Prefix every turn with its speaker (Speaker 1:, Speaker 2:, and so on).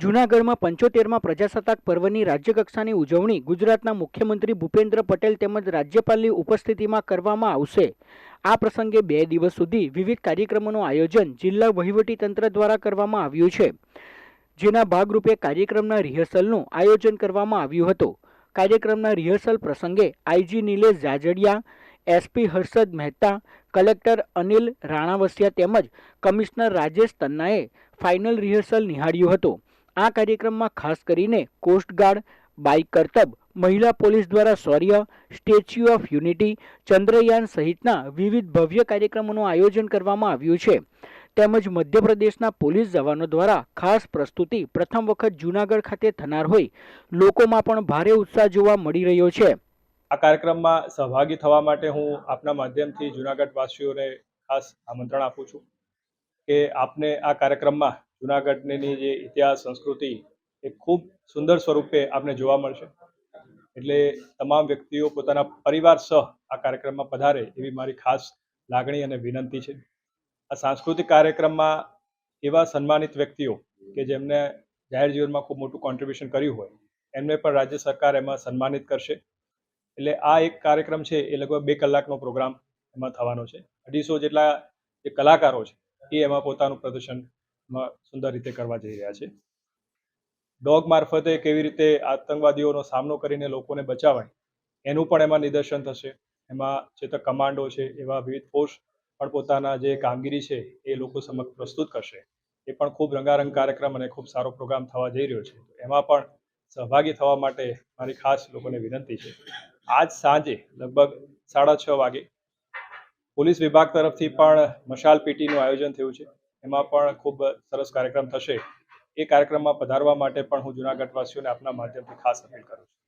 Speaker 1: જૂનાગઢમાં પંચોતેરમાં પ્રજાસત્તાક પર્વની રાજ્યકક્ષાની ઉજવણી ગુજરાતના મુખ્યમંત્રી ભૂપેન્દ્ર પટેલ તેમજ રાજ્યપાલની ઉપસ્થિતિમાં કરવામાં આવશે. આ પ્રસંગે બે દિવસ સુધી વિવિધ કાર્યક્રમોનું આયોજન જિલ્લા વહીવટીતંત્ર દ્વારા કરવામાં આવ્યું છે. જેના ભાગરૂપે કાર્યક્રમના રિહર્સલનું આયોજન કરવામાં આવ્યું હતું. કાર્યક્રમના રિહર્સલ પ્રસંગે IG Nilesh Jajadiya, SP Harshad Mehta, collector Anil Ranavasiya તેમજ કમિશનર રાજેશ તન્નાએ ફાઇનલ રિહર્સલ નિહાળ્યું હતું. આ કાર્યક્રમમાં ખાસ કરીને કોસ્ટગાર્ડ બાઇક કરતબ, મહિલા પોલીસ દ્વારા શૌર્ય, સ્ટેચ્યુ ઓફ યુનિટી, ચંદ્રયાન સહિતના વિવિધ ભવ્ય કાર્યક્રમોનું આયોજન કરવામાં આવ્યું છે. તેમજ મધ્યપ્રદેશના પોલીસ જવાનો દ્વારા ખાસ પ્રસ્તુતિ પ્રથમ વખત જૂનાગઢ ખાતે થનાર હોય, લોકોમાં પણ ભારે ઉત્સાહ જોવા મળી રહ્યો છે.
Speaker 2: આ કાર્યક્રમમાં સહભાગી થવા માટે હું આપના માધ્યમથી જુનાગઢ વાસીઓને ખાસ આમંત્રણ આપું છું કે આપને આ કાર્યક્રમમાં જુનાગઢની જે ઇતિહાસ, સંસ્કૃતિ એ ખૂબ સુંદર સ્વરૂપે આપને જોવા મળશે. એટલે તમામ વ્યક્તિઓ પોતાના પરિવાર સહ આ કાર્યક્રમમાં પધારે એવી મારી ખાસ લાગણી અને વિનંતી છે. આ સાંસ્કૃતિક કાર્યક્રમમાં એવા સન્માનિત વ્યક્તિઓ કે જેમને જાહેર જીવનમાં ખૂબ મોટું કોન્ટ્રીબ્યુશન કર્યું હોય, એમને પણ રાજ્ય સરકાર એમાં સન્માનિત કરશે. એટલે આ એક કાર્યક્રમ છે, એ લગભગ બે કલાકનો પ્રોગ્રામ એમાં થવાનો છે. અઢીસો જેટલા જે કલાકારો છે, એ એમાં પોતાનું પ્રદર્શનમાં સુંદર રીતે કરવા જઈ રહ્યા છે. ડોગ મારફતે કેવી રીતે આતંકવાદીઓનો સામનો કરીને લોકોને બચાવાય, એનું પણ એમાં નિદર્શન થશે. એમાં ચેતક કમાન્ડો છે, એવા વિવિધ ફોર્સ પણ પોતાના જે કામગીરી છે, એ લોકો સમક્ષ પ્રસ્તુત કરશે. એ પણ ખૂબ રંગારંગ કાર્યક્રમ અને ખૂબ સારો પ્રોગ્રામ થવા જઈ રહ્યો છે. એમાં પણ સહભાગી થવા માટે મારી ખાસ લોકોને વિનંતી છે. આજ સાંજે લગભગ સાડા છ વાગે પોલીસ વિભાગ તરફથી પણ મશાલ પીટીનું આયોજન થયું છે. એમાં પણ ખૂબ સરસ કાર્યક્રમ થશે. એ કાર્યક્રમમાં પધારવા માટે પણ હું જુનાગઢવાસીઓને આપના માધ્યમથી ખાસ અપીલ કરું છું.